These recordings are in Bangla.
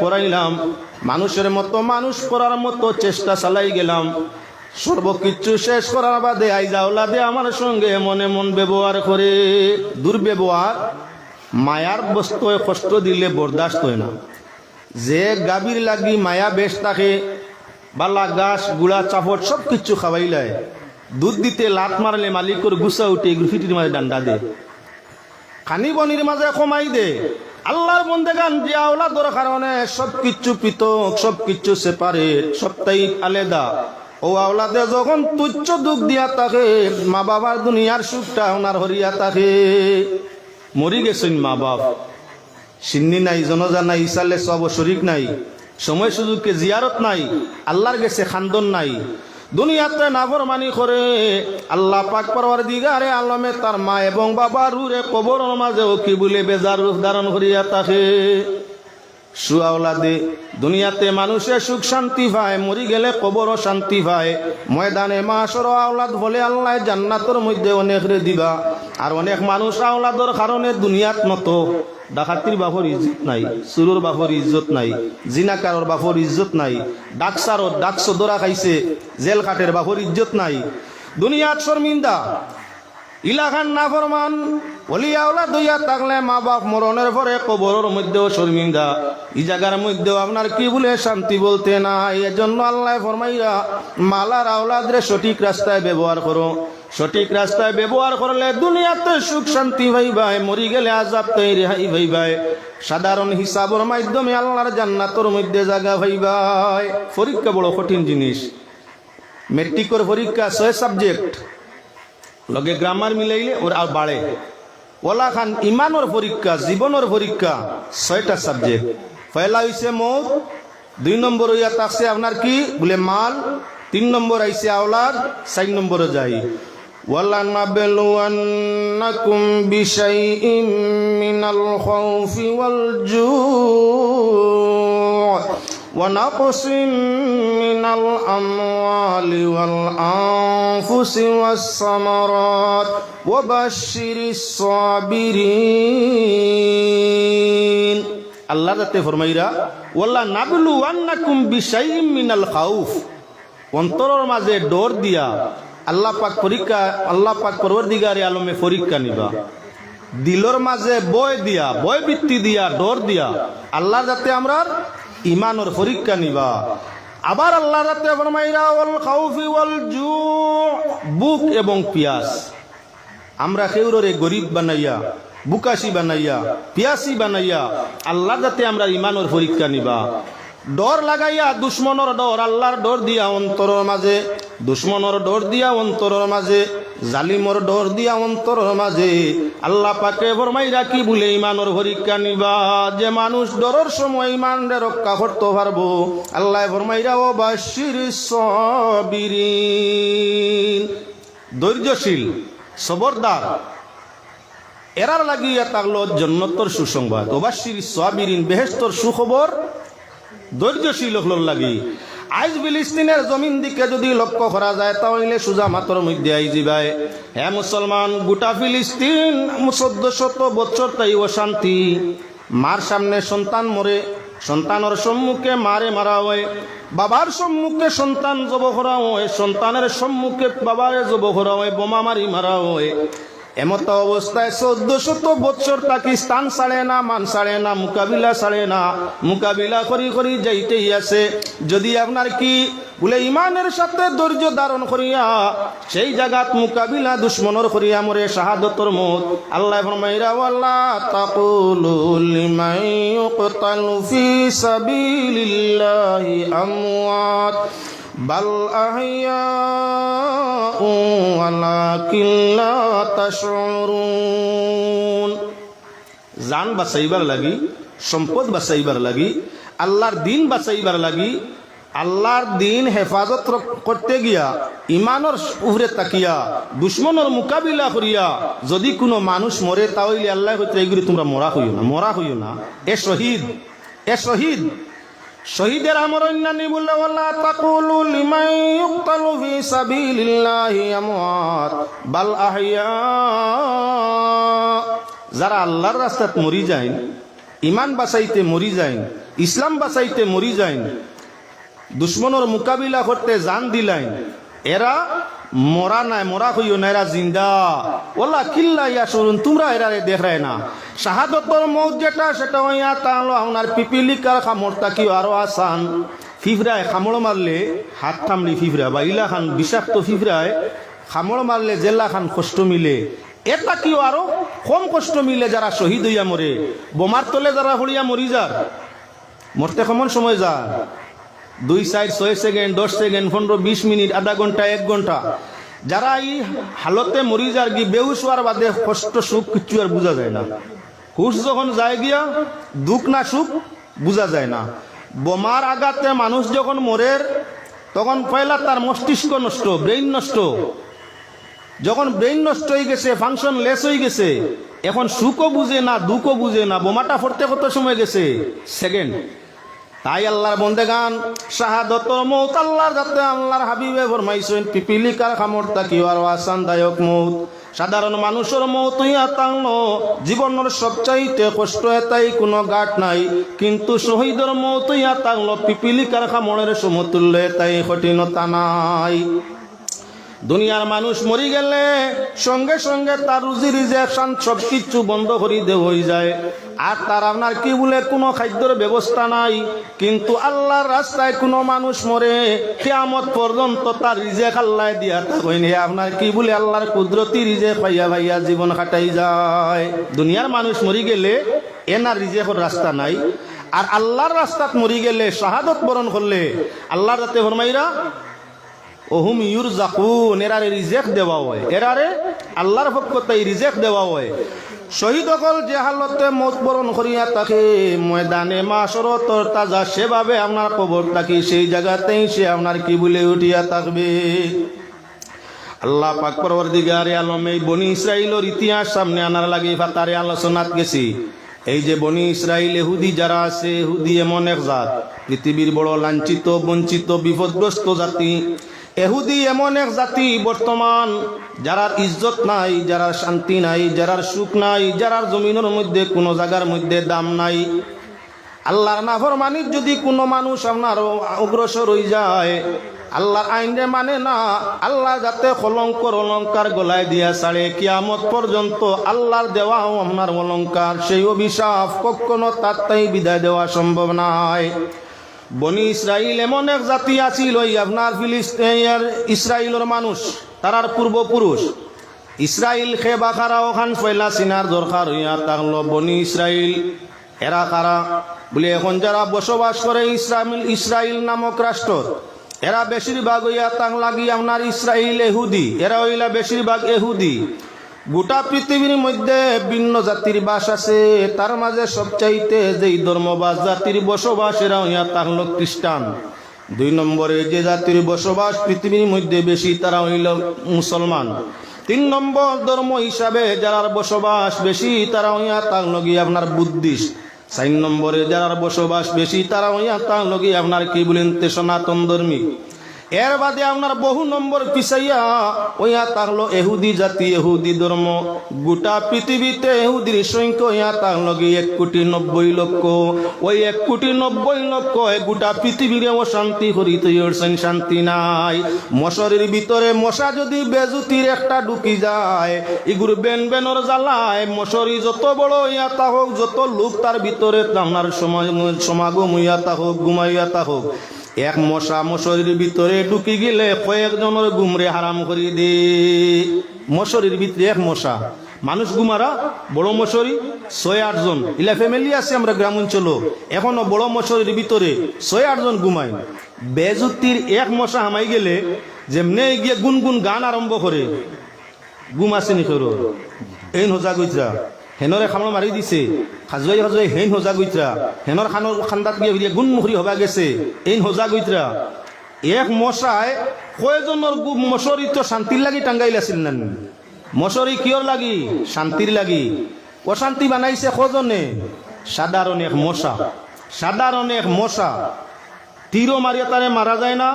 পড়াইলাম মানুষের মতো মানুষ করার মতো চেষ্টা চালাই গেলাম। সর্বকিছু শেষ করার বাদে আইজাওলাদে আমার সঙ্গে মনে মন ব্যবহার করে। দুর্ব্যবহার, মায়ার বস্তু কষ্ট দিলে বরদাস্ত হয় না। যে গাভীর লাগি মায়া বেশ থাকে, বালা গাছ, গুড়া চাপট সব কিছু খাওয়াইলায় দুধ দিতে লাত মারলে মালিকর গুসা উঠে গ্রুফিটির মাঝে ডান্ডা দে। খানি বনির মাঝে কমাই দে। আল্লাহর বন্দে গান দিয়া ওলাদর কারণে সব কিচ্ছু পৃথক সব কিচ্ছু সেপারেট সবটাই আলাদা। ও আওলাদে যখন তুচ্ছ দুঃখ দিয়া থাকে, মা বাবার দুনিয়ার সুখটা ওনার হরিয়া থাকে। মরি গেছেন মা বাপ। সিন্নি নাই, জনজা নাই, ইসালে সব শরিক নাই। সময় সুযোগকে জিয়ারত নাই, আল্লাহর গেছে খান্দন নাই। দুনিয়াতে নাফরমানি করে। আল্লাহ পাক পরওয়ার দিগারে আলমে তার মা এবং বাবা রুরে কবর মাঝেও কি বলে বেজার রূপ ধারণ করিয়া তাকে সুয়াওলাদে, দুনিয়াতে মানুষে সুখ শান্তি পায়, মরি গেলে কবরও শান্তি পায়। ময়দানে মাসর আওলাদ বলে আল্লাহ জান্নাতর মধ্যে অনেক রে দিবা। আর অনেক মানুষ আওলাদর কারণে দুনিয়াত মতো ডাকাতির বাপর ইজ্জত নাই চুরুর বাপর ইজ্জত নাই জিনাকারর বাপর ইজ্জত নাই ডাকসারর ডাকস দরা খাইছে, জেল কাটের বাপর ইজ্জত নাই। দুনিয়াত শর্মিন্দা ইলাখান না ফরমান অলিয়াওলা দইয়া থাকলে মা বাপ মরণের পরে কবরের মধ্যেও শর্মিন্দা এই জায়গার মধ্যেও আপনার কি বলে শান্তি বলতে নাই, এজন্য আল্লাহ ফরমাইরা মালার আওলাদরে সঠিক রাস্তায় ব্যবহার করো সঠিক রাস্তায় ব্যবহার করলে দুনিয়াতে সুখ শান্তি ভাইবাই মরি গেলে আজাব তাই রেহাই ভাইবাই সাধারণ হিসাবের মাধ্যমে আল্লাহর জান্নাতর মধ্যে জায়গা ভাইবাই পরীক্ষা বড় কঠিন জিনিস। মেট্রিকর পরীক্ষা ছয় সাবজেক্ট। লগে গ্রামার মিলাইলে ওর আর বাড়ে। ওলা খান ইমানোর পরীক্ষা, জীবনের পরীক্ষা, ছয়টা সাবজেক্ট। পয়লা হইছে মৌত দুই নম্বর হইয়া থাকছে আপনার কি? বলে মাল, তিন নম্বর আইছে আওলাদ, চার নম্বরে যাই। ولنبلونكم بشيء من الخوف والجوع ونقص من الأموال والأنفس والثمرات وبشر الصابرين আল্লাহ যাতে ফরমাইরা ওয়াল্লা নাবলু আন্নাকুম বিশাইম মিনাল খাউফ অন্তরের মাঝে ডর দিয়া আল্লাহ পাক পরীক্ষা, আল্লাহ পাক পরবর্তীগারে আলমে পরীক্ষা নিবা। দিলর মাঝে বয় দিয়া বয় বৃত্তি দিয়া, ডর দিয়া আল্লাহ যাতে আমরা ইমানের পরীক্ষা নিবা। আবার আল্লাহ যাতে বুক এবং পিয়াস। আমরা কেউরে গরিব বানাইয়া, বুকাশি বানাইয়া, পিয়াসি বানাইয়া আল্লাহ যাতে আমরা ইমানের পরীক্ষা নিবা। ডর লাগাইয়া, দুশ্মনের ডর, আল্লাহর ডর দিয়া অন্তরের মাঝে দুশ্মনের ডর দিয়া অন্তরের মাঝে, জালিমর ডর দিয়া অন্তরের মাঝে। আল্লাহ পাকে ফরমাই রাখি বলে, ইমানের পরীক্ষা নিবা। যে মানুষ ডরের সময় ইমান রক্ষা করতে পারব, আল্লাহ ফরমাইরা, ও বাসির সবিরিন। ধৈর্যশীল, সবরদার। এরার লাগিয়া থাকল জন্নতর সুসংবাদ। অবাসির সাবিরিন বেহেস্তর সুখবর, ধৈর্যশীল লাগি। আইজ ফিলিস্তিনের জমিন দিকে যদি লক্ষ্য করা যায়, তাহলে সুজা মাতর মধ্যে আই যাবাই হে মুসলমান, গোটা ফিলিস্তিন চোদ্দ শত বছর তাই অশান্তি। মার সামনে সন্তান মরে, সন্তানের সম্মুখে মারে মারা হয়। বাবার সম্মুখে সন্তান জব করা হয়, সন্তানের সম্মুখে বাবারে জব করা হয়, বোমা মারি মারা হয়। এমত অবস্থায় চোদ্দ শত বছর পাকিস্তান ছাড়ে না, মান ছাড়ে না, মোকাবিলা ছাড়ে না। মোকাবিলা করি করি যাইতেই আছে। যদি আপনার কি বলে ইমানের সাথে ধৈর্য ধারণ করিয়া সেই জায়গাত মোকাবিলা দুশ্মনর করিয়া মরে শাহাদতর মত, আল্লাহ ফরমাইরা আল্লাহ বাল জান বাঁচাইবার লাগি, সম্পদ বাঁচাইবার লাগি, আল্লাহর দিন বাঁচাইবার লাগি, আল্লাহর দিন হেফাজত করতে গিয়া, ইমানর উপরে তাকিয়া, দুশ্মনের মোকাবিলা করিয়া, যদি কোনো মানুষ মরে, তাহলে আল্লাহ হইতে এগুলি তোমরা মরা হইও না, মরা হইও না। এ শহীদ এ শহীদ। শহীদের আমর অন্যান্য বললে ওয়াল্লা তাকুলু লিমান ইউকতালু ফি সাবিলিল্লাহি আমওয়াত, বাল আহইয়া। যারা আল্লাহর রাস্তাত মরি যায় ইমান বাঁচাইতে মরি যায় ইসলাম বাঁচাইতে মরি যায় দুশ্মনের মোকাবিলা করতে জান দিলাই এরা মরা নাই, মরা হইও না এরা জিন্দা। ওলা কিল্লা ইয়া শুনুন, তোমরা এরারে দেখায় না। শাহাদতর মৌত যেটা, সেটা হইয়া তাহলে আপনার পিপিলিকার খামড়টা কি আরও আসান। ফিফরায় খামড় মারলে, হাত থামলি ফিফরা বা ইলা খান, বিষাক্ত ফিফরায় খামড় মারলে জেলা খান কষ্ট মিলে। এটা কি আরও কম কষ্ট মিলে যারা শহীদ হইয়া মরে। বোমার তলে যারা হলিয়া মরি যার, মরতে কেমন সময় যা দুই সাইড ছয় সেকেন্ড, দশ সেকেন্ড, পনেরো, বিশ মিনিট, আধা ঘণ্টা, এক ঘণ্টা। যারা এই হালতে মরি যার কি বেহুশ হওয়ার বাদে কষ্ট, সুখ কিচ্ছু আর বোঝা যায় না। হুশ যখন যায় গিয়া, দুঃখ না সুখ বোঝা যায় না। বোমার আঘাতে মানুষ যখন মরের তখন পয়লা তার মস্তিষ্ক নষ্ট, ব্রেইন নষ্ট। যখন ব্রেইন নষ্ট হয়ে গেছে, ফাংশন লেস হয়ে গেছে, এখন সুখও বুঝে না, দুঃখও বুঝে না, বোমাটা ফরতে কত সময় গেছে। সেকেন্ড। তাই আল্লাহর বন্দে গান শাহাদত মৌত, আল্লাহর যাতে আল্লাহর হাবিবে ফরমাইছেন, পিপিলিকার খামরতা কি আর আসানদায়ক মৌত? সাধারণ মানুষের মৌত তাংল জীবনের সবচাইতে কষ্ট এটাই কোনো গাঠ নাই। কিন্তু শহীদের মৌত পিপিলি পিপিলিকার খামরের সমতুল্য এটাই কঠিনতা নাই। দুনিয়ার মানুষ মরি গেলে সঙ্গে সঙ্গে তার রুজি রিজেকশন সব কিছু বন্ধ করে দে হয়ে যায়। আর তার আপনার কি বলে, কোনো খাদ্যের ব্যবস্থা নাই। কিন্তু আল্লাহর রাস্তায় কোনো মানুষ মরে, কেয়ামত পর্যন্ত তার রিজেক আল্লাহ দিয়া থাকেনি। আপনার কি বলে, আল্লাহর কুদরতি রিজেক ভাইয়া ভাইয়া জীবন কাটাই যায়। দুনিয়ার মানুষ মরি গেলে এনার রিজেকর রাস্তা নাই। আর আল্লাহর রাস্তাত মরি গেলে, শাহাদত বরণ করলে, আল্লাহর যাতে ফরমাইরা ওহুম ইউর জাকুন এরারে রিজেক দেওয়া হয়। এরারে আল্লাহর পক্ষ তাই রিজেক দেওয়া হয়। শহীদ অকল যে হালতে মত বরণ করিয়া তাকে ময়দানে মাসরতর তাজা সেভাবে আপনার কবর থাকি সেই জায়গাতেই সে আপনার কি বলে উঠিয়া থাকবে। আল্লাহ পাক পরবর্তীগারে আলম, এই বনি ইসরাইলের ইতিহাস সামনে আনার লাগে ফাতারে আলোচনাত গেছি। এই যে বনি ইসরাইল, এহুদি যারা আছে, এহুদি এমন এক জাত। পৃথিবীর বড় লাঞ্ছিত, বঞ্চিত, বিপদগ্রস্ত জাতি। এহুদি এমন এক জাতি বর্তমান, যারার ইজ্জত নাই, যারার শান্তি নাই, যারার সুখ নাই, যারার জমিনের মধ্যে কোনো জায়গার মধ্যে দাম নাই। আল্লাহর নাফরমানির যদি কোনো মানুষ আপনার অগ্রসর হয়ে যায়, আল্লাহর আইনে মানে না, আল্লাহ যাতে কলঙ্কর অলঙ্কার গলায় দিয়া ছাড়ে, কিয়ামত পর্যন্ত আল্লাহর দেওয়া আপনার অলঙ্কার। সেই অভিশাপ কখনো তার তাই বিদায় দেওয়া সম্ভব নয় বনি ইসরাইল এমন এক জাতি আছিল ওই আপনার ফিলিস্তিনের ইসরাইলের মানুষ, তারার পূর্বপুরুষ। ইসরাইল খে বাখারা ওখান ফয়লা সিনার দরকার হইয়া তাহলো বনি ইসরাইল, এরা কারা? বলে, এখন যারা বসবাস করে ইসরাইল ইসরাইল নামক রাষ্ট্র, এরা বেশিরভাগ হইয়া তাং লাগি আপনার ইসরাইল এহুদি। এরা হইলা বেশিরভাগ এহুদি। গোটা পৃথিবীর মধ্যে ভিন্ন জাতির বাস আছে। তার মাঝে সবচাইতে যেই ধর্মবাস, জাতির বসবাস এরা হইয়া তাহলো খ্রিস্টান। দুই নম্বরে যে জাতির বসবাস পৃথিবীর মধ্যে বেশি, তারা হইল মুসলমান। তিন নম্বর ধর্ম হিসাবে যারার বসবাস বেশি, তারা হইয়া তার লগি আপনার বুদ্ধিস্ট। চার নম্বরে যারার বসবাস বেশি, তারা হইয়া তার লগি আপনার কি বলেন তে সনাতন ধর্মী এর বাদে আপনার বহু নম্বর পিছাইয়া ওইয়া তাহলো এহুদি জাতি, এহুদি ধর্ম। গোটা পৃথিবীতে এহুদির সংখ্যা ইয়া তাহলো কি এক কোটি নব্বই লক্ষ। ওই এক কোটি নব্বই লক্ষ গোটা পৃথিবীর অশান্তি করিত শান্তি নাই। মশারির ভিতরে মশা যদি বেজুতির একটা ঢুকি যায় এগুলো বেন বেনর জ্বালায়, মশারি যত বড় ইয়াতা হোক যত লোক তার ভিতরে সময় সমাগম ইয়াতা হোক ঘুমাইয়াতা হোক এক মশা মশারির ভিতরে ঢুকি গেলে কয়েকজনের গুমরে হারাম করি দে। মশারির ভিতরে এক মশা। মানুষ গুমারা, বড় মশারি, ছয় আটজন ইলা ফ্যামিলি আছে, আমরা গ্রাম অঞ্চল এখনও বড় মশারির ভিতরে ছয় আটজন ঘুমায় বেজুতির এক মশা হামাই গেলে যেমনে গিয়ে গুনগুন গান আরম্ভ করে। গুম আছে নি তোর এই নজা গৈছা হেনরে খামর মাৰি দিছে। খাজুৱাই খাজুৱাই হেন সজা গৈত্ৰা হেনৰ খানৰ খান্দাত গিয়ে গুণমুখৰি হবা গেছে। এই সজা গৈত্ৰা এক মশাই কয়জনৰ গু মশরিত শান্তির লাগি টাঙ্গাইল আছিল না মশরি কিয়র লাগি? শান্তির লাগি। অশান্তি বানাইছে কজনে? সাধারণ এক মশা সাধারণ এক মশা তীরও মারিয়া তারে মারা যায় না,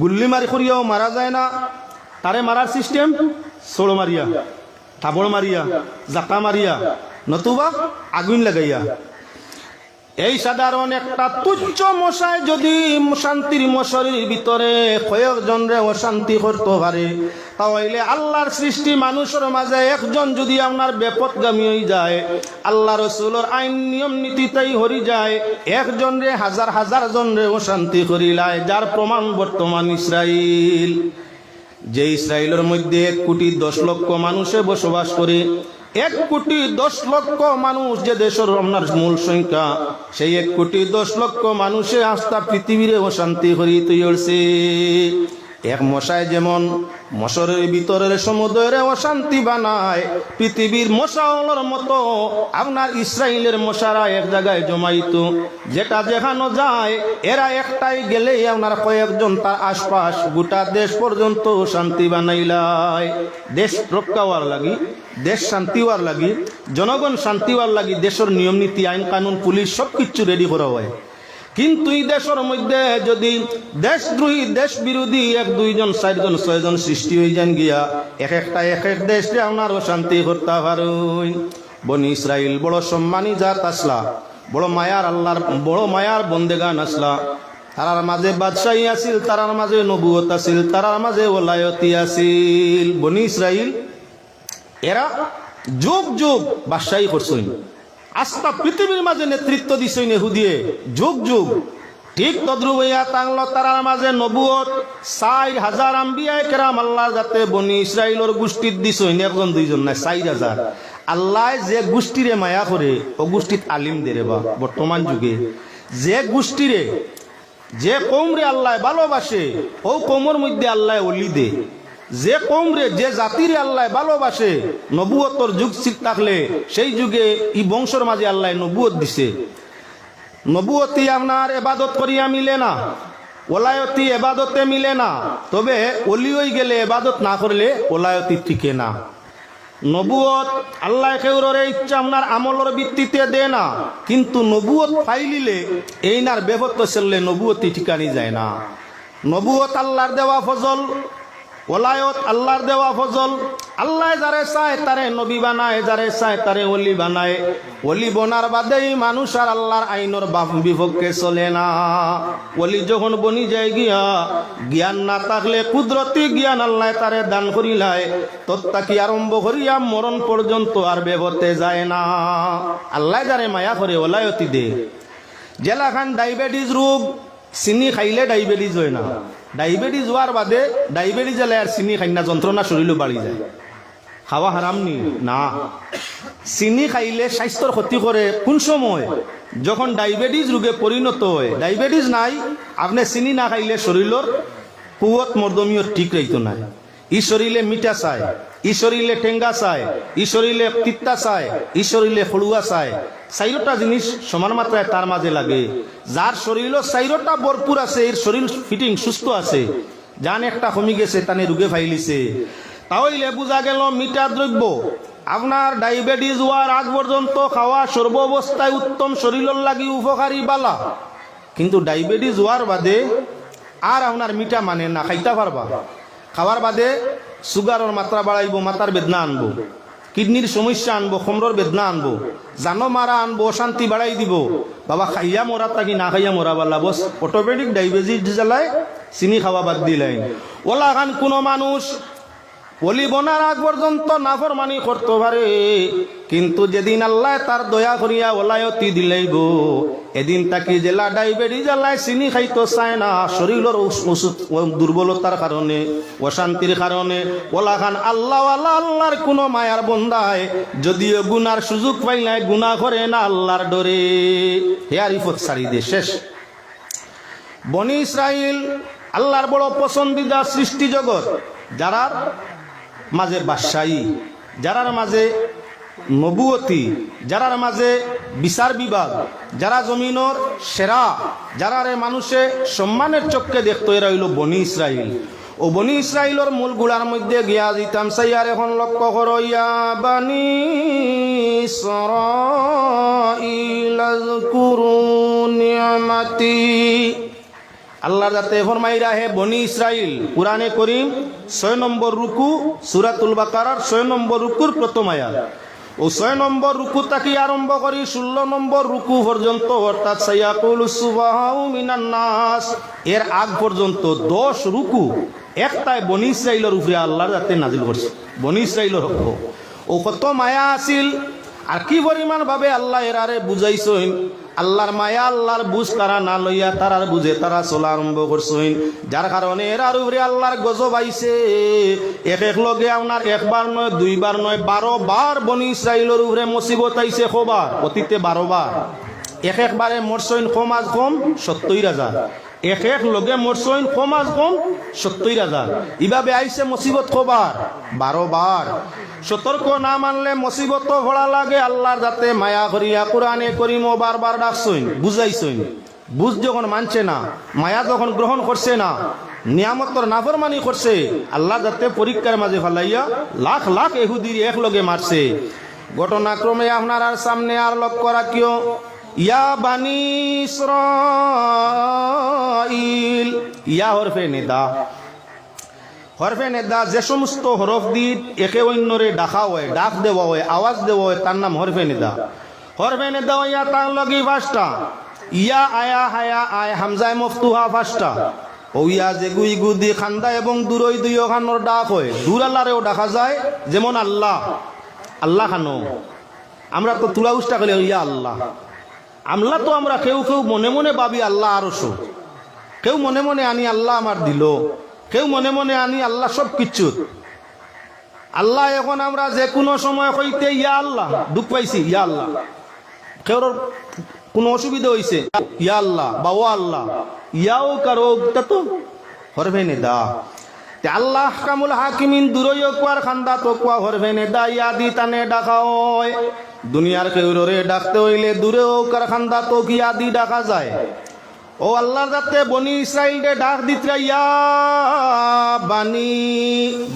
গুল্লি মারি করিয়াও মারা যায় না। তারে মারার সিস্টেম ষোলো মারিয়া থাবড় মারিয়া জাকা মারিয়া নতুবা আগুন লাগাইয়া। এই সাধারণ একটা তুচ্ছ মশায় যদি শান্তির মশারির ভিতরে কয়েকজন রে অশান্তি করতে পারে, তাহলে আল্লাহর সৃষ্টি মানুষের মাঝে একজন যদি আপনার বেপতগামী হয়ে যায়, আল্লাহ রসুলোর আইন, নিয়ম, নীতি তাই হরি যায় একজন রে হাজার হাজার জন রে অশান্তি করিলায়, যার প্রমাণ বর্তমান ইসরাইল। যে ইসরায়েলের মধ্যে এক কোটি দশ লক্ষ মানুষে বসবাস করে, এক কোটি দশ লক্ষ মানুষ যে দেশের আপনার মূল সংখ্যা, সেই এক কোটি দশ লক্ষ মানুষে আস্থা পৃথিবীরে অশান্তি হরি তৈরছে এক মশায় যেমন মশরের ভিতরের সমুদ্রে অশান্তি বানায়, পৃথিবীর মশাওয়ালার মতো আপনার ইসরায়েলের মশারা এক জায়গায় জমাইত, যেটা যেখানো যায়, এরা একটাই গেলেই আপনার কয়েকজন তার আশপাশ গোটা দেশ পর্যন্ত শান্তি বানাইলাই দেশ রক্ষা হওয়ার লাগি, দেশ শান্তি হওয়ার লাগি, জনগণ শান্তি হওয়ার লাগি, দেশের নিয়ম নীতি, আইন, কানুন, পুলিশ সব কিছু রেডি করা হয়। কিন্তু এই দেশের মধ্যে যদি দেশদ্রোহী দেশ বিরোধী এক, দুইজন, চারজন, ছয়জন সৃষ্টি হয়ে যান গিয়া, এক একটা, এক এক দেশে আপনার শান্তি করতে পারুন। বনি ইসরাইল বড় সম্মানী জাত আসলা, বড় মায়ার আল্লাহর, বড় মায়ার বন্দেগান আসলা। তারার মাঝে বাদশাহী আছিল, তারার মাঝে নবুয়ত আছিল, তারার মাঝে ওলায়তি আছিল। বনি ইসরাইল, এরা যুগ যুগ বাদশাহী করছইন আস্থা পৃথিবীর মাঝে নেতৃত্ব দিছইন এহুদিয়ে যুগ যুগ। ঠিক হইয়া তাংল তারার মাঝে নবুয়ত, চার হাজার আম্বিয়ায় কেরাম আল্লাহ যাতে বনি ইসরায়েলের গোষ্ঠীত দিছইন একজন, দুইজন নাই, চার হাজার। আল্লাহ যে গোষ্ঠীরে মায়া করে ও গোষ্ঠীত আলিম দেরে বা বর্তমান যুগে। যে গোষ্ঠীরে যে কৌমরে আল্লাহ ভালোবাসে, ও কৌমর মধ্যে আল্লাহ অলি দে। যে কৌমরে যে জাতির আল্লাহ ভালোবাসে, নবুয়তর যুগ থাকলে, সেই যুগে ই বংশর মাঝে আল্লাহ নবুয়ত দিছে। নবুয়তি আপনার এবাদত করিয়া মিলে না ওলায়তি এবাদতে মিলে না, তবে অলি হয়ে গেলে এবাদত না করলে ওলায়তি টিকে না। নবুয়ত আল্লাহ কেউরের ইচ্ছা আপনার আমলের ভিত্তিতে দে না, কিন্তু নবুয়ত ফাইলিলে এই নার বেভত্ত চললে নবুয়তি ঠিকানি যায় না। নবুয়ত আল্লাহর দেওয়া ফজল ওলায়ত আল্লাহর দেওয়া ফজল। আল্লাহ যারে চায় তারে নবী বানায়, যারে চায় তারে অলি বানায়। অলি বনার বাদেই মানুষ আর আল্লাহর আইনের বাপ বিপক্ষে চলে না। অলি যখন বনি যায় গিয়া, জ্ঞান না থাকলে কুদরতি জ্ঞান আল্লাহ তারে দান করিলায়। তত্তাকি আরম্ভ করিয়া মরণ পর্যন্ত আর বেবতে যায় না। আল্লাহ যারে মায়া করে ওলায়তি দে। জেলাখান ডায়াবেটিস রোগ চিনি খাইলে ডায়াবেটিস হয় না। ডায়াবেটিস হওয়ার বাদে ডায়াবেটিস এলে আর চিনি খাই না যন্ত্রণা শরীরও বাড়ি যায়। খাওয়া হারাম নি? না। চিনি খাইলে স্বাস্থ্যর ক্ষতি করে কোন সময়? যখন ডায়াবেটিস রোগে পরিণত হয়। ডায়াবেটিস নাই, আপনি চিনি না খাইলে শরীরের কুয়ত মর্দমীয় ঠিক রইতো না ই শরীরে মিঠা চায় শরীরে টেঙ্গা চায় শরীরে তিত্তা চায় ই শরীরে ফড়ুয়া চায়। চাইরোটা জিনিস সমান মাত্রায় তার মাঝে লাগে। যার শরীরও চাইরোটা ভরপুর আছে এর শরীর ফিটিং সুস্থ আছে। যান একটা কমি গেছে, তানে রুগে ফাইলিছে তাহলে বোঝা গেল মিঠা দ্রব্য আপনার ডায়াবেটিস হওয়ার আগ পর্যন্ত খাওয়া সর্বাবস্থায় উত্তম শরীরের লাগি উপকারী বালা। কিন্তু ডায়াবেটিস হওয়ার বাদে আর আপনার মিঠা মানে না খাইতে পারবা খাওয়ার বাদে সুগারের মাত্রা বাড়াইব, মাথার বেদনা আনব। কিডনির সমস্যা আনব খমরর বেদনা আনব। জানো মারা আনব, অশান্তি বাড়াই দিব। বাবা, খাইয়া মরা তাকি না খাইয়া মরা বালা। বস অটোমেটিক ডায়াবেটিস জ্বালায় চিনি খাওয়া বাদ দিলাই ওলা খান কোনো মানুষ অলি বনার আগ পর্যন্ত নাফরমানি করতে পারে। কিন্তু যেদিন আল্লাহ তার দয়া করিয়া ওলায়তি দিলাইব এদিন তাকে জেলা ডাইবেটি জ্বালায় চিনি খাইতে চায় না। শরীরের দুর্বলতার কারণে, অশান্তির কারণে ওলা খান আল্লাহ আল্লাহ আল্লাহর কোনো মায়ার বন্ধায় যদিও গুনার সুযোগ পাইলাই গুণা করে না আল্লাহর ডরে। হে আরিফত সারি দে, শেষ। বনি ইসরাইল আল্লাহর বড় পছন্দিদা সৃষ্টি জগৎ যারার মাঝে বাদশাহী, যারার মাঝে নবুয়তি, যারার মাঝে বিচার বিভাগ যারা জমিনর সেরা, যারারে মানুষে সম্মানের চোখকে দেখতো এরা হইল বনি ইসরাইল। ও বনি ইসরাইলের মূলগুলার মধ্যে গিয়া দিতাম সাইয়ার এখন লক্ষ্য করো, ইয়া বানি ইসরাইল, আযকুরু নিয়ামাতি। আল্লাহ যাতে ফরমাইরা হে বনি ইসরাইল, কুরআনে করিম, ছয় নম্বর রুকু, সুরাতুল বাকারার ছয় নম্বর রুকুর প্রথম আয়াত। ও ছয় নম্বর রুকু তাকে আরম্ভ করি? ষোলো নম্বর রুকু পর্যন্ত, অর্থাৎ এর আগ পর্যন্ত দশ রুকু একটাই বনি ইসরাইলের উপরে আল্লাহ যাতে নাজিল করছে। বনি ইসরাইলের হক। ও কত মায়া আছিল। আর কি পরিমাণ ভাবে আল্লাহ এরারে বুঝাইছেন? আল্লাহর মায়া আল্লাহর বুঝ তারা না লইয়া তারার বুঝে তারা চলা আরম্ভ করছেন। যার কারণে এরার উপরে আল্লাহর গজব আইছে। এক এক লগে আপনার একবার নয়, দুইবার নয়, বারো বার বনি ইসরাইলের উপরে মুসিবত আইছে খোবার অতীতে বারো বার। এক একবারে মরসইন কম আজ কম সত্তর হাজার। এক এক লগে মরসইন কম আজ কম সত্তর হাজার। ইভাবে আইছে মুসিবত খোবার বারো বার। সতর্ক না মানলে মুসিবত ভরা লাগে, আল্লাহর যাতে মায়া করিয়া কোরআনে করিম বারবার ডাকছইন বুঝাইছইন বুঝ যখন মানছে না, মায়া যখন গ্রহণ করছে না, নিয়ামতর নাফরমানি করছে, আল্লাহ যাতে পরীক্ষার মাঝে ফালাইয়া লাখ লাখ এহুদির এক লগে মারছে। ঘটনাক্রমে আপনার আর সামনে আর লক্ষ্য রাখিও। ইয়া বানি ইসরাইল ইয়া হরফে নেদা। হরফে নেদা যে সমস্ত হরফ দি একে অন্যরে ডাকা হয়, ডাক দেওয়া হয়, আওয়াজ দেওয়া হয়, তার নাম হরফে নেদা। হরফে নেদা ইয়া তার লগি পাঁচটা ইয়া আয়া হায়া আয় হামজায় মফতুহা পাঁচটা ও ইয়া যে গুই গুদি খান্দা এবং দূরই দুই খানোর ডাক হয়। দূর আল্লাহরেও ডাকা যায়, যেমন আল্লাহ। আল্লাহ খানো। আমরা তো তুলা উষ্টা করি, ইয়া আল্লাহ। আমলা তো আমরা কেউ কেউ মনে মনে ভাবি আল্লাহ আরশো কেউ মনে মনে আনি আল্লাহ আমার দিল। কেউ মনে মনে আনি আল্লাহ সব কিচ্ছু আল্লাহ এখন আমরা যে কোনো সময় কইতে ইয়া আল্লাহ, দুঃখ পাইছি, ইয়া আল্লাহ। কেউ কোনো অসুবিধা হয়েছে ইয়া আল্লাহ বাবা আল্লাহ। ইয়াও কারও তা তো হরবে নে দা। আল্লাহ কামুল হাকিমিন দূরই কুয়ার খান্দা তো কুয়া হরবে নে দা। ইয়া দি তানে ডাকা হয়। দুনিয়ার কেউরে ডাকতে হইলে দূরেও কার খান্দা তো কি আদি ডাকা যায়। ও আল্লাহর যাতে বনি ইসরাইলকে ডাক দিতরা ইয়া বানি,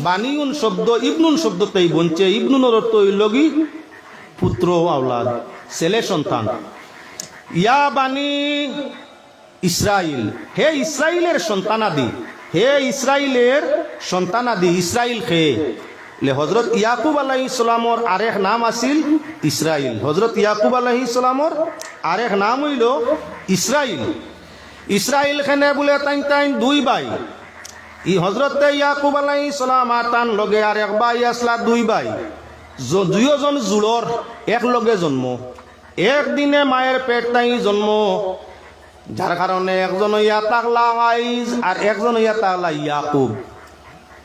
বানিউন শব্দ, ইবনুন শব্দতেই বনছে। ইবনুনের অর্থ হইল কি পুত্র আওলাদ, ছেলে সন্তান। ইয়া বানি ইসরাইল, হে ইসরাইলের সন্তানাদি, হে ইসরাইলের সন্তানাদি, ইসরাইল খে হজরত ইয়াকুব আলাহি ইসলামর আরেক নাম আছিল ইসরাইল। হজরত ইয়াকুব আলাহি ইসলামর আরেক নাম হইল ইসরাইল। ইসরাইল খেনে বলে তাইন তাইন দুই ভাই। ই হজরতে ইয়াকুব আলাই সালাম আর তান লগে আর এক ভাই আসলা দুই ভাই। জ- দুয়োজন জোড়র এক লগে জন্ম। একদিনে মায়ের পেট তাই জন্ম। যার কারণে একজন ইয়া তাকলা আইজ আর একজন ইয়া তাকলা ইয়াকুব।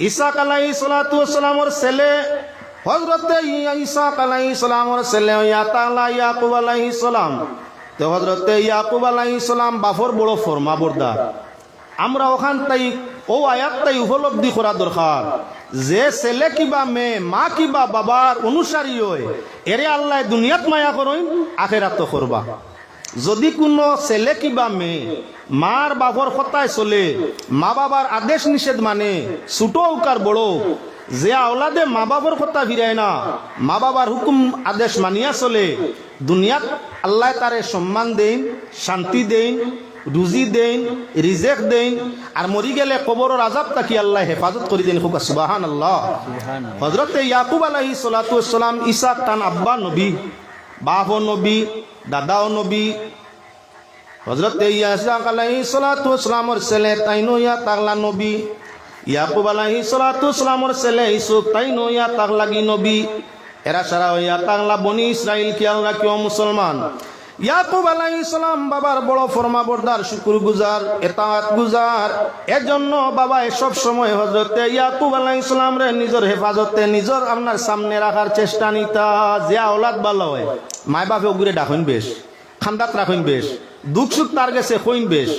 ইসাক আলাই সালাতু সালামর ছেলে হজরতে ইসাক আলাই সালামর ছেলে ইয়াতালা ইয়াকুব আলাই সালাম। তো হজরতে ইয়াকুব আলাই সালাম বাফর বড় ফরমা বরদার আমরা ওখান তাই, ও আয়াত তাই উপলব্ধি করা দরকার। যে ছেলে কিবা মেয়ে, মা কিবা বাবার অনুসারী হয়, এরে আল্লাহ দুনিয়াত মায়া করইন আখেরাত করবা। যদি কোনো ছেলে কিবা মেয়ে মার বাবার কথায় চলে মা বাবার আদেশ নিষেধ মানে ছোট উকার বড় যে আওলাদে মা বাবার কথা ফিরায় না মা বাবার হুকুম আদেশ মানিয়া চলে দুনিয়াত আল্লাহ তারে সম্মান দেন শান্তি দেন রুজি দেন রিজেক দেন আর মরি গেলে কবরের আজাব তাকি আল্লাহ হেফাজত করে দেন খুব সুবাহান আল্লাহ হজরতে ইয়াকুব আলাহি সালাতাম ইসাক তান আব্বা নবী বাপও নবী, দাদাও নবী। হজরত ইসলামর ছেলে তাইনো ইয়া তাগলা নবী। ইয়াকুব আলাহি সালাতামর ছেলে ইসুফ তাইনো ইয়া তাগলাগি নবী। এরা সারা ইয়া তাগলা বনি ইসরাইল, খেয়াল রাখিও মুসলমান। ইয়াকুব আলাইহিস সালাম বাবার বড় ফরমা বরদার শুকুর গুজার। এতাত গুজার এজন্য বাবা সব সময় হজরতে ইয়াকুব আলাইহিস সালাম রে নিজের হেফাজতে নিজের আপনার সামনে রাখার চেষ্টা নিতা। যে আওলাদ ভালো হয়, মায় বাপে ওগুরে ডাকুন বেশ, খান্দাত রাখুন বেশ, দুঃখ সুখ তার গেছে হইন বেশ।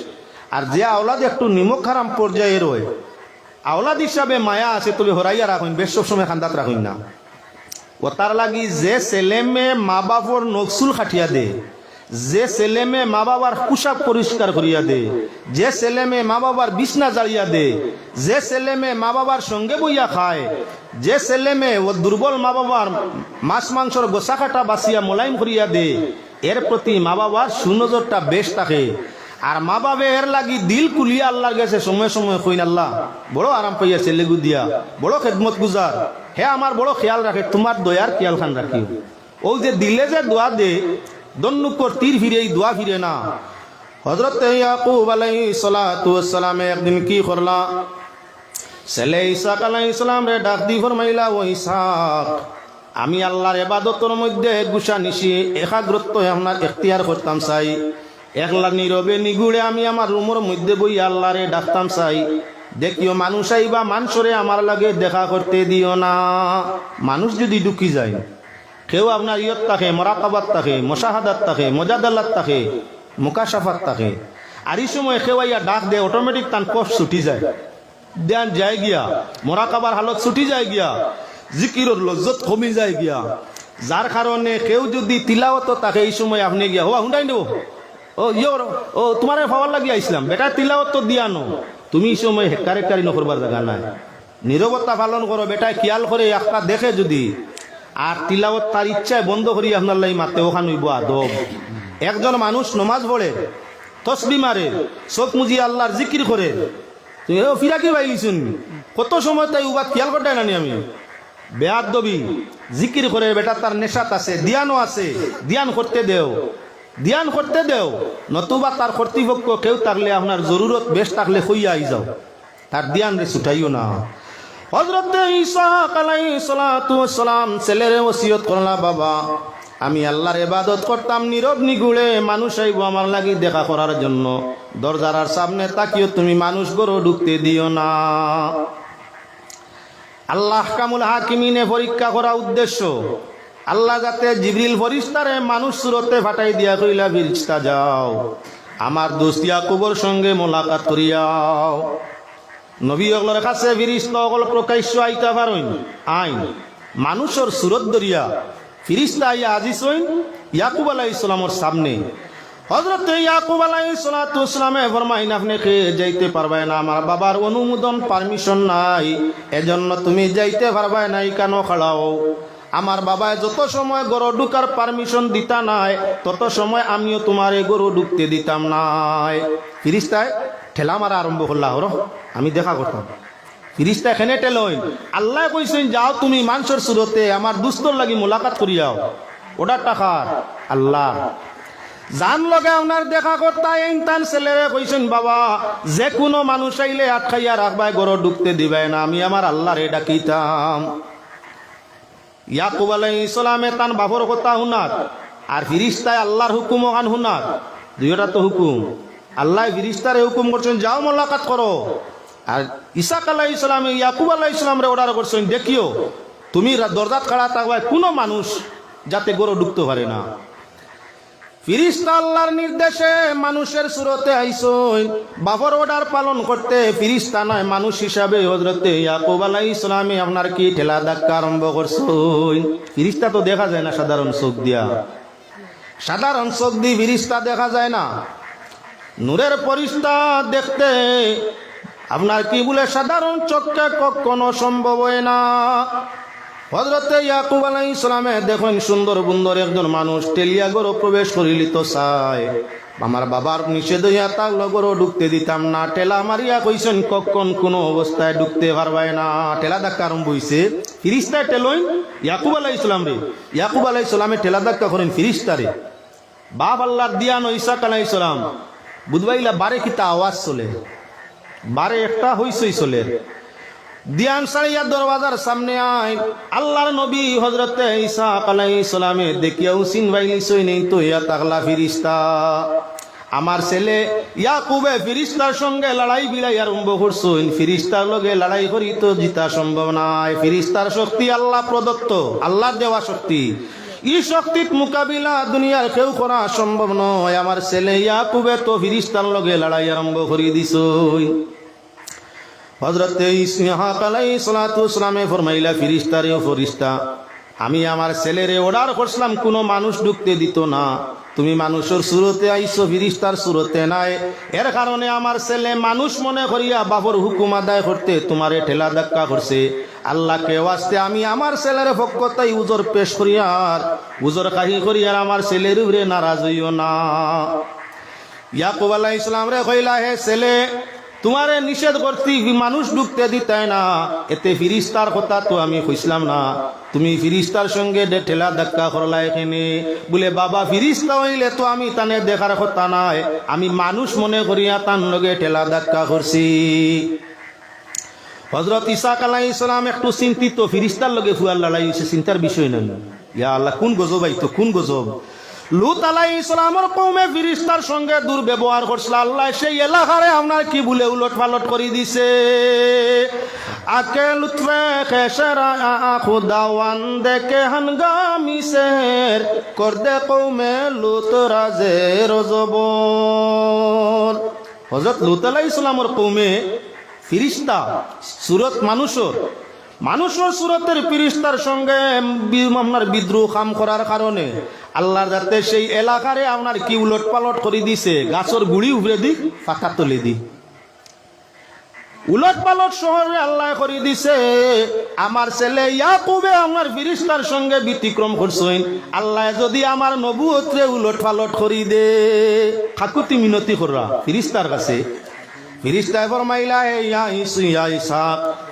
আর যে আওলাদ একটু নিমক হারাম পর্যায়ে রয়, আওলাদ হিসাবে মায়া আছে তবে হরাইয়া রাখুন বেশ, সবসময় খান্দাত রাখুন না। ও তার লাগি যে ছেলে মেয়ে মা বাপর নকসুল খাটিয়া দে যে ছেলে মেয়ে মা বাবার পোশাক পরিষ্কার করিয়া দে, যে ছেলে মেয়ে মা বাবার বিছনা জ্বালিয়া দে, যে ছেলে মেয়ে মা বাবার সঙ্গে বইয়া খায়, যে ছেলে মেয়ে ও দুর্বল মা বাবার মাছ মাংসর গোসা কাটা বাসিয়া মোলাইম করিয়া দে, এর প্রতি মা বাবার সুনজরটা বেশ থাকে। আর মা বাবা এর লাগি দিল কুলিয়া আল্লাহর গেছে সময় সময় কইন, আল্লাহ, বড় আরাম পাইয়া ছেলে দিয়া, বড় খেদমত গুজার। হে আমার বড় খেয়াল রাখে, তোমার দয়ার খেয়াল খান রাখি ও যে দিলে যে দোয়া দে দন্নুকর তীর ফিরে দোয়া ফিরে না। হজরত ইয়াকুব আলাই সালামে একদিন কি করলা? ছেলে ইসাক আলাই ইসলাম রে ডাক দি ফরমাইলা, ও ইসাক আমি আল্লাহর এবাদতর মধ্যে গুসা নিশি একাগ্রত্ব আপনার এখতিয়ার করতাম চাই। একলা নীরবে নিগুড়ে আমি আমার রুমের মধ্যে বই আল্লাহরে ডাকতাম চাই। দেখিও মানুষ আইবা মানুষরে আমার লাগে দেখা করতে দিও না। মানুষ যদি ঢুকি যায় কেউ আপনার ইয়ত থাকে, মরাকাবাত থাকে, মশাহাদাত থাকে মজাদাল্লাত থাকে, মুকাশাফাত থাকে। আর এই সময় খেওয়াইয়া ডাক দে অটোমেটিক তান কফ ছুটি যায়। দেন যায় গিয়া, মরাকাবার হালত ছুটি যায় গিয়া জিকিরর লজ্জত কমি যায় গিয়া। যার কারণে কেউ যদি তিলাওয়াত থাকে, এই সময় আপনি গিয়া হওয়া হুন্ডাই নেব ও ইয়র ও, তোমার ভাবার লাগি আইসলাম বেটা, তিলাওয়াত তো দিয়া নো তুমি এই সময় হেকার হেকারি নকরবার জায়গা নাই। নিরবতা পালন করো, বেটায় খেয়াল করে একটা দেখে যদি আর তিলাওয়াত তার ইচ্ছায় বন্ধ করি আপনার লাই মারতে, ওখান হইব আদব। একজন মানুষ নমাজ পড়ে, তসবি মারে, চোখ মুজি আল্লাহর জিকির করে ও ফিরাকি বাইলিছুন কত সময় তাই উবাদ খেয়াল করতে নানি আমি? বেয়াদ দবি জিকির করে, বেটা তার নেশাত আছে, দিয়ানও আছে, দিয়ান করতে দেও। দিয়ান করতে দেও, নতুবা তার কর্তৃপক্ষ কেউ থাকলে আপনার জরুরত বেশ থাকলে হইয়া আই যাও তার দিয়ান রে ছুটাইও না। হজরত সালাম ছেলেরে ওসিয়ত করলা, বাবা, আমি আল্লাহর এবাদত করতাম, নীরব নিগুড়ে মানুষ আইব আমার লাগি দেখা করার জন্য। দরজার সামনে তাকিও তুমি মানুষ গরো ঢুকতে দিও না। আল্লাহ কামুল হাকিমিনে পরীক্ষা করা উদ্দেশ্য, আল্লাহ যাতে জিবরিল ফরিস্তারে মানুষ সুরতে ফাটাই দিয়া কইলা, ফিরিস্তা যাও, আমার দোস্তিয়া কুবর সঙ্গে মোলাকাত করিয়াও। নবী কাছে প্রকাশ্য আইতা পারইন। আইন। মানুষের সুরত দরিয়া ফিরিস্তা আইয়া আজিস ইয়াকুব আলাহ ইসলামর সামনে। যাইতে না, আমার বাবার অনুমোদন পারমিশন নাই। এজন্য তুমি যাইতে পারবে নাই, কেন খাড়াও আমার বাবায় যত সময় গরু ঢুকার পারমিশন দিতা নাই, তত সময় আমিও তোমার এই গরু ঢুকতে দিতাম নাই। ফিরিস্তায় ঠেলা মারা আরম্ভ করলা হর, আমি দেখা করতাম। ফিরিস্তা এখানে টেলইন আল্লাহ কইছেন, যাও তুমি মানুষের সুরতে আমার দুস্তর লাগি মোলাকাত করিয়াও। ওটা টাকার আল্লাহ। জান লগে আপনার দেখা করতা তান ছেলেরে কইছেন, বাবা, যে কোনো মানুষ আইলে আটকাইয়া রাখবাই গরো ঢুকতে দিবে না, আমি আমার আল্লাহরে ডাকিতাম। ইয়াকুব আলাই ইসলামে তান বাবর কথা শুনাত আর ফিরিস্তায় আল্লাহর হুকুম ওখান শুনাত দুইটা তো হুকুম। আল্লাহ ফিরিস্তারে হুকুম করছেন, যাও মোলাকাত করো। আর ইসাক আল্লাহ ইসলামে ইয়াকুব আল্লাহ ইসলামরে অর্ডার করছেন, দেখিও, তুমি দরজাত খাড়া থাকবে কোনো মানুষ যাতে গরু ঢুকতে পারে না। ফিরিস্তা নির্দেশে মানুষের সুরতে আইসই। বাফর অর্ডার পালন করতে ফিরিস্তা নয়, মানুষ হিসাবে হজরতে ইয়াকুব আলাই ইসলামে আপনার কি ঠেলা ধাক্কা আরম্ভ করছই ফিরিস্তা তো দেখা যায় না, সাধারণ চোখ দিয়া। সাধারণ চোখ দিয়ে ফিরিস্তা দেখা যায় না। নূরের পরিস্তা দেখতে আপনার কি বলে, সাধারণ চোখকে কখনো সম্ভব হয় না। হজরতে ইয়াকুব আলাই ইসলামে দেখুন সুন্দর বুন্দর একজন মানুষ টেলিয়া গরো প্রবেশ করিল তো চাই আমার বাবার নিষেধ হইয়া তাগলো গরো ঢুকতে দিতাম না। টেলা মারিয়া কইছেন, কখন কোনো অবস্থায় ঢুকতে পারবাই না। টেলা ধাক্কা আরম্ভ হইছে। ফিরিস্তায় টেলইন ইয়াকুব আলাই ইসলাম রে। ইয়াকুব আলাই ইসলামে টেলা ধাক্কা করেন ফিরিস্তারে বাপ আল্লাহর দিয়ানো ইসাক আলাই ইসলাম বুধবাইলা বারে কিতা আওয়াজ চলে? বারে একটা হইসই চলে। দিয়ান সারিয়া দরওয়াজার সামনে আয়। আল্লাহর নবী হজরতে ঈসা আলাইহিস সালামে দেখিয়াও সিন বাইলি সই নেই তো, ইয়া তাগলা ফিরিস্তা। আমার ছেলে ইয়াকুবে ফিরিস্তার সঙ্গে লড়াই বিলাই আরম্ভ করছইন ফিরিস্তার লগে লড়াই করি তো জিতা সম্ভব নয় ফিরিস্তার শক্তি আল্লাহ প্রদত্ত, আল্লাহ দেওয়া শক্তি। ই শক্তির মোকাবিলা দুনিয়ার কেউ করা সম্ভব নয়। আমার ছেলে ইয়াকুবে তো ফিরিস্তার লগে লড়াই আরম্ভ করি দিছই। হজরত ইসলামে ফরমাইলা, ফিরিস্তারে ও ফরিস্তা, আমি আমার ছেলেরে অর্ডার করছিলাম, কোনো মানুষ ঢুকতে দিত না। তুমি মানুষের সুরতে আইসো ফিরিস্তার সুরতে নাই। এর কারণে আমার ছেলে মানুষ মনে করিয়া বাবর হুকুম আদায় করতে তোমারে ঠেলা ধাক্কা করছে। আল্লাহকে ওয়াস্তে আমি আমার ছেলের পক্ষতাই উজর পেশ করিয়ার উজর কাহি করিয়ার আমার ছেলের উপরে নারাজ হইও না। ইয়াকুব আলাহ ইসলাম রে কইলা, হে ছেলে তোমারে নিষেধ করতি মানুষ ঢুকতে দিতাই না। এতে ফিরিস্তার কথা তো আমি কইছিলাম না। তুমি ফিরিস্তার সঙ্গে ঠেলা ধাক্কা করলা এখানে বলে, বাবা, ফিরিস্তা হইলে তো আমি তানে দেখার কথা নাই। আমি মানুষ মনে করিয়া তার লগে ঠেলা ধাক্কা করছি। হজরত ইসাক আলাহ ইসলাম একটু চিন্তিত, ফিরিস্তার লগে ফুয়ার লড়াই হয়েছে চিন্তার বিষয় নয় ইয়া আল্লাহ, কোন গজব আইতো, কোন গজব? লুত আলাই ইসলামর কৌমে ফিরিস্তার সঙ্গে দুর্ব্যবহার করছিল। আল্লাহ সেই এলাকারে আপনার কি বলে উলট পালট করে দিছে। আকে লুৎফে খেসরা খুদাওয়ান দেখে হানগামি সের কর দে কৌমে লুত রাজে রজবর। হজরত লুত আলাই ইসলামর কৌমে ফিরিস্তা, সুরত মানুষর, মানুষের সুরতের ফিরিস্তার সঙ্গে আপনার বিদ্রোহ কাম করার কারণে আল্লাহর যাতে সেই এলাকারে আপনার কি উলট পালট করে দিছে? গাছর গুড়ি উপরে দি পাকা তলে দি উলট পালট শহরে আল্লাহ করে দিছে, আমার ছেলে ইয়াকুবে আমার ফিরিস্তার সঙ্গে ব্যতিক্রম করছেন। আল্লাহ যদি আমার নবুয়ত্রে উলট পালট করি দে। খাকুতি মিনতি করা ফিরিস্তার কাছে। ফিরিস্তায় ফরমাইলা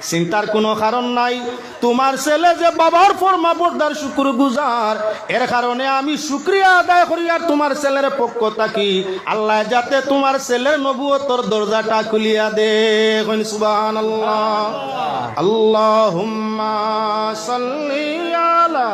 চিন্তার কোনো কারণ নাই। তোমার ছেলে যে বাবার ফরমা বর্দার শুকুর গুজার এর কারণে আমি শুক্রিয়া আদায় করি। আর তোমার ছেলের পক্ষ থাকি। আল্লাহ যাতে তোমার ছেলের নবুয়তর দরজাটা খুলিয়া দে। সুবান আল্লাহ আলা